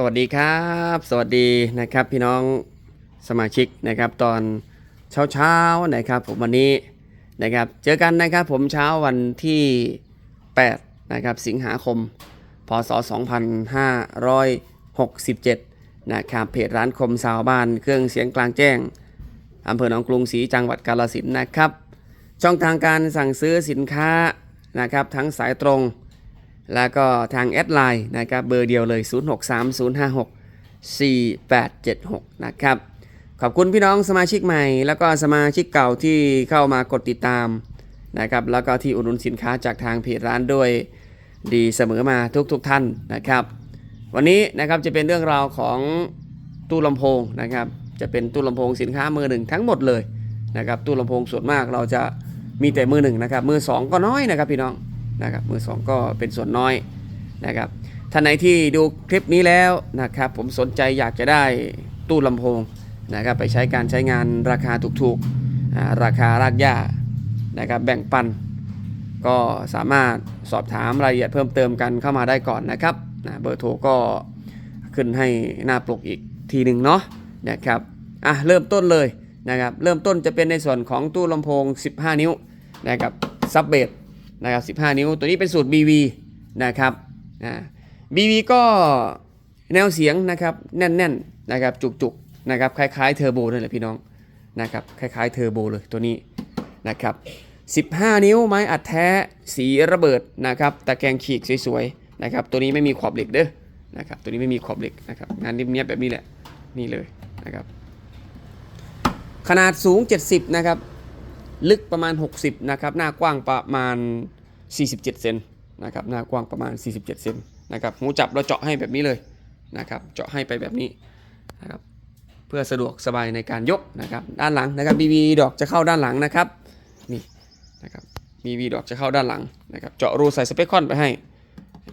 สวัสดีครับ สวัสดีนะครับพี่น้องสมาชิกนะครับตอนเช้าๆนะครับผมวันนี้นะครับเจอกันนะครับผมเช้าวันที่ 8 นะครับสิงหาคม พศ 2567 นะครับเพจร้านคมสาวบ้านเครื่องเสียงกลางแจ้งอำเภอหนองกรุงศรีจังหวัดกาฬสินธุ์นะครับ ช่องทางการสั่งซื้อสินค้านะครับทั้งสายตรง แล้วก็ทางแอดไลน์นะครับเบอร์เดียวเลย 0630564876 นะครับ ขอบคุณพี่น้องสมาชิกใหม่ แล้วก็สมาชิกเก่าที่เข้ามากดติดตามนะครับแล้วก็ที่อุดหนุนสินค้าจากทางเพจร้านด้วยดีเสมอมาทุกๆทท่านนะครับ วันนี้นะครับจะเป็นเรื่องราวของตู้ลำโพงนะครับ จะเป็นตู้ลำโพงสินค้ามือหนึ่งทั้งหมดเลยนะครับตู้ลำโพงส่วนมากเราจะมีแต่มือหนึ่งนะครับมือสองก็น้อยนะครับพี่น้อง นะครับมือสองก็เป็นส่วนน้อยนะครับท่านไหนที่ดูคลิปนี้แล้วนะครับผมสนใจอยากจะได้ตู้ลำโพงนะครับไปใช้การใช้งานราคาถูกๆ ราคารากหญ้านะครับแบ่งปัน ก็สามารถสอบถามรายละเอียดเพิ่มเติมกันเข้ามาได้ก่อนนะครับนะเบอร์โทรก็ขึ้นให้หน้าปลกอีกทีหนึ่งเนาะนะครับอะเริ่มต้นเลยนะครับเริ่มต้นจะเป็นในส่วนของตู้ลำโพง 15 นิ้วนะครับซับเบส นะครับ 15 นิ้ว ตัวนี้เป็นสูตร BV นะครับอ่า BV ก็แนวเสียงนะครับแน่นๆนะครับจุกๆนะครับคล้ายๆเทอร์โบนั่นแหละพี่น้องนะครับคล้ายๆเทอร์โบเลยตัวนี้นะครับ 15 นิ้วไม้อัดแท้สีระเบิดนะครับตะแกรงฉีกสวยๆนะครับตัวนี้ไม่มีขอบเหล็กเด้อนะครับตัวนี้ไม่มีขอบเหล็กนะครับงานเนียบๆแบบนี้แหละนี่เลยนะครับขนาดสูง 70 นะครับ ลึกประมาณ 60 นะครับ หน้ากว้างประมาณ 47 เซนนะครับ หน้ากว้างประมาณ 47 เซนนะครับ หูจับเราเจาะให้แบบนี้เลยนะครับ เจาะให้ไปแบบนี้นะครับ เพื่อสะดวกสบายในการยกนะครับ ด้านหลังนะครับ BB ดอกจะเข้าด้านหลังนะครับ นี่นะครับ BB ดอกจะเข้าด้านหลังนะครับ เจาะรูใส่สเปคคอนไปให้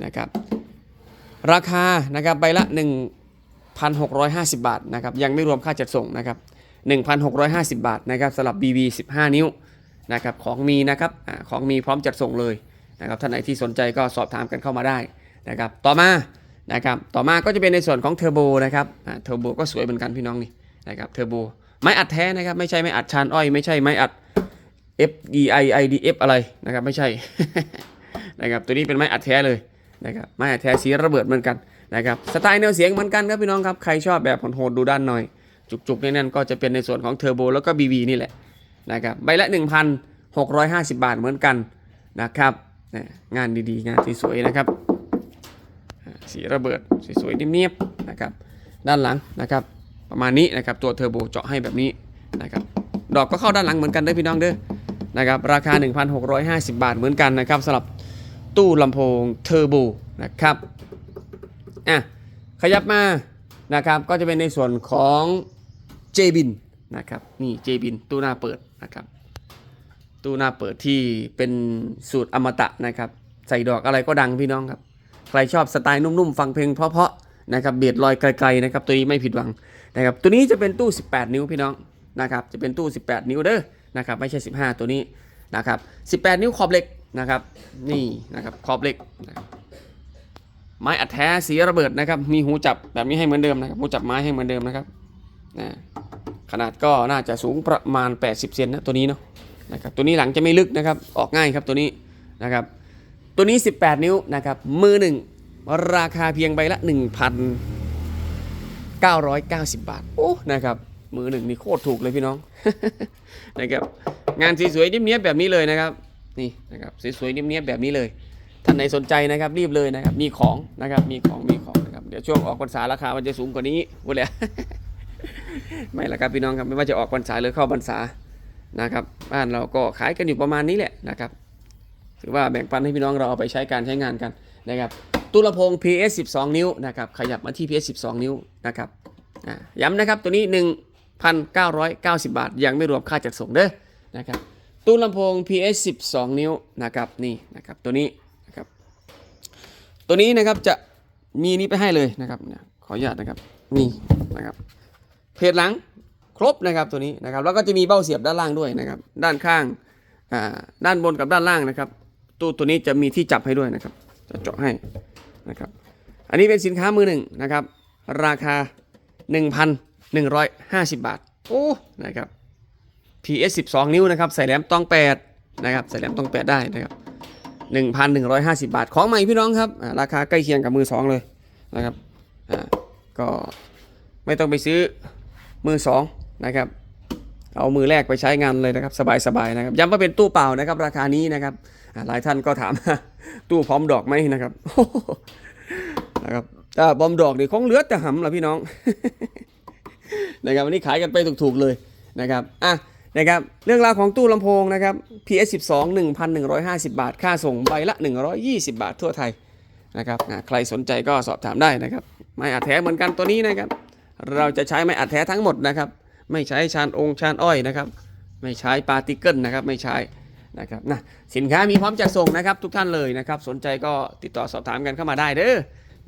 นะครับ ราคานะครับใบละ 1,650 บาทนะครับ ยังไม่รวมค่าจัดส่งนะครับ 1,650 บาทนะครับสำหรับ BB 15 นิ้วนะครับของมีนะครับอของมีพร้อมจัดส่งเลยนะครับท่านไหนที่สนใจก็สอบถามกันเข้ามาได้นะครับต่อมานะครับต่อมาก็จะเป็นในส่วนของเทอร์โบนะครับเทอร์โบก็สวยเหมือนกันพี่น้องนี่นะครับเทอร์โบไม้อัดแท้นะครับไม่ใช่ไม้อัดชานอ้อยไม่ใช่ไม้อัด FDI IDF อะไรนะครับไม่ใช่นะครับตัวนี้เป็นไม้อัดแท้เลยนะครับไม้อัดแท้สีระเบิดเหมือนกันนะครับสไตล์แนวเสียงเหมือนกันครับพี่น้องครับใครชอบแบบโหดดูด้านหน่อย จุกๆแน่นๆก็จะเป็นในส่วนของเทอร์โบแล้วก็ BB นี่แหละนะครับใบละ 1,650 บาทเหมือนกันนะครับงานดีๆ งานสวยๆนะครับสีระเบิดสวยๆเนียบๆนะครับด้านหลังนะครับประมาณนี้นะครับตัวเทอร์โบเจาะให้แบบนี้นะครับดอกก็เข้าด้านหลังเหมือนกันเด้อพี่น้องเด้อนะครับราคา 1,650 บาทเหมือนกันนะครับสำหรับตู้ลำโพงเทอร์โบนะครับอะขยับมานะครับก็จะเป็นในส่วนของ เจบินนะครับนี่เจบินตู้หน้าเปิดนะครับตู้หน้าเปิดที่เป็นสูตรอมตะนะครับใส่ดอกอะไรก็ดังพี่น้องครับ ใครชอบสไตล์นุ่มๆ ฟังเพลงเพราะๆนะครับเบียดลอยไกลๆนะครับตัวนี้ไม่ผิดหวังนะครับตัวนี้จะเป็นตู้ 18 นิ้วพี่น้องนะครับจะเป็นตู้ 18 นิ้วเด้อนะครับไม่ใช่ 15 ตัวนี้นะครับ 18 นิ้วขอบเหล็กนะครับนี่นะครับขอบเหล็ก ไม้อัดแท้สีระเบิดนะครับมีหูจับแบบนี้ให้เหมือนเดิมนะครับหูจับไม้ให้เหมือนเดิมนะครับ นะขนาดก็น่าจะสูงประมาณ 80 เซนนะตัวนี้เนาะนะครับตัวนี้หลังจะไม่ลึกนะครับออกง่ายครับตัวนี้นะครับตัวนี้ 18 นิ้วนะครับมือหนึ่งราคาเพียงใบละ 1,990 บาทโอ้นะครับมือหนึ่งนี่โคตรถูกเลยพี่น้องนะครับงานสวยๆเนี้ยบๆแบบนี้เลยนะครับนี่นะครับสวยๆเนี้ยบๆแบบนี้เลยท่านไหนสนใจนะครับรีบเลยนะครับมีของนะครับมีของมีของนะครับเดี๋ยวช่วงออกพรรษาราคามันจะสูงกว่านี้หมดเลย ไม่ละครับพี่น้องครับไม่ว่าจะออกพรรษาหรือเข้าพรรษานะครับ บ้านเราก็ขายกันอยู่ประมาณนี้แหละนะครับถือว่าแบ่งปันให้พี่น้องเราเอาไปใช้การใช้งานกันนะครับตู้ลำโพง PS 12 นิ้วนะครับขยับมาที่ PS 12 นิ้วนะครับย้ำนะครับตัวนี้ 1,990 บาท ยังไม่รวมค่าจัดส่งเด้อนะครับตู้ลำโพง PS 12 นิ้วนะครับนี่นะครับตัวนี้นะครับตัวนี้นะครับจะมีนี้ไปให้เลยนะครับขออนุญาตนะครับนี่นะครับ เพจหลังครบนะครับตัวนี้นะครับแล้วก็จะมีเบ้าเสียบด้านล่างด้วยนะครับ ด้านข้างอ่าด้านบนกับด้านล่างนะครับตู้ตัวนี้จะมีที่จับให้ด้วยนะครับ จะเจาะให้นะครับ อันนี้เป็นสินค้ามือหนึ่งนะครับ ราคา 1,150 บาท โอ้นะครับ PS 12 นิ้วนะครับ ใส่แหลมตอง 8 นะครับ ใส่แหลมตอง 8 ได้นะครับ 1,150 บาท ของใหม่พี่น้องครับ ราคาใกล้เคียงกับมือ 2 เลยนะครับ อ่า ก็ไม่ต้องไปซื้อ มือ2นะครับเอามือแรกไปใช้งานเลยนะครับสบายๆนะครับย้ำว่าเป็นตู้เปล่านะครับราคานี้นะครับหลายท่านก็ถามตู้พร้อมดอกไหมนะครับนะครับถ้าบอมดอกนี่คงเหลือแต่หำละพี่น้องนะครับวันนี้ขายกันไปถูกๆเลยนะครับอะนะครับเรื่องราวของตู้ลำโพงนะครับ PS 12 1,150 บาท ค่าส่งใบละ 120 บาททั่วไทยนะครับใครสนใจก็สอบถามได้นะครับ ไม้อัดแท้เหมือนกันตัวนี้นะครับ เราจะใช้ไม้อัดแท้ทั้งหมดนะครับ ไม่ใช้ชานองค์ชานอ้อยนะครับ ไม่ใช้ปาร์ติเกิลนะครับ ไม่ใช้นะครับนะสินค้ามีพร้อมจัดส่งนะครับ ทุกท่านเลยนะครับ สนใจก็ติดต่อสอบถามกันเข้ามาได้เด้อ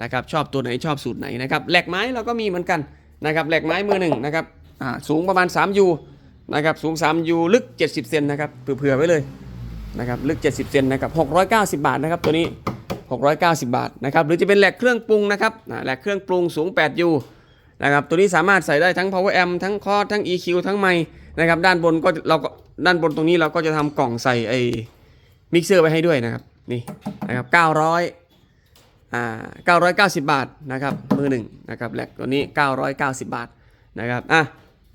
นะครับ ชอบตัวไหนชอบสูตรไหนนะครับแหลกไม้เราก็มีเหมือนกันนะครับแหลกไม้มือหนึ่งนะครับอ่าสูงประมาณ3ยูนะครับสูง3ยูลึก 70 เซนนะครับเผื่อๆไว้เลยนะครับลึก 70 เซนนะครับ690 บาทนะครับตัวนี้ 690 บาทนะครับหรือจะเป็นแหลกเครื่องปรุงนะครับแหลกเครื่องปรุงสูง8ยู นะครับตัวนี้สามารถใส่ได้ทั้ง power amp ทั้งคอร์ดทั้ง EQ ทั้งไมค์นะครับด้านบนก็เราก็ด้านบนตรงนี้เราก็จะทำกล่องใส่ไอ้มิกเซอร์ไว้ให้ด้วยนะครับนี่นะครับ900อ่า990 บาทนะครับมือหนึ่งนะครับแลกตัวนี้ 990 บาทนะครับอะ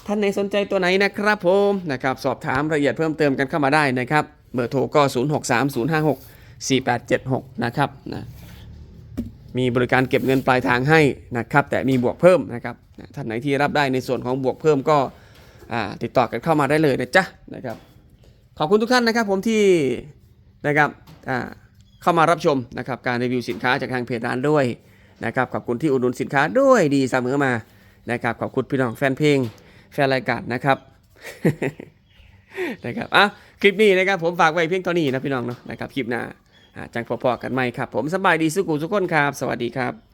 ท่านไหนสนใจตัวไหนนะครับผมนะครับสอบถามรายละเอียดเพิ่มเติมกันเข้ามาได้นะครับเบอร์โทรก็ 0630564876 นะครับนะ มีบริการเก็บเงินปลายทางให้นะครับแต่มีบวกเพิ่มนะครับท่านไหนที่รับได้ในส่วนของบวกเพิ่มก็ติดต่อกันเข้ามาได้เลยนะจ๊ะนะครับขอบคุณทุกท่านนะครับผมที่นะครับเข้ามารับชมนะครับการรีวิวสินค้าจากทางเพจร้านด้วยนะครับขอบคุณที่อุดหนุนสินค้าด้วยดีเสมอมานะครับขอบคุณพี่น้องแฟนเพลงแฟนรายการนะครับนะครับอะคลิปนี้นะครับผมฝากไว้เพียงเท่านี้นะพี่น้องเนาะนะครับคลิปหน้าอ่า จังพอๆกันไหมครับ ผมสบายดีสุขุสุขคนครับ สวัสดีครับ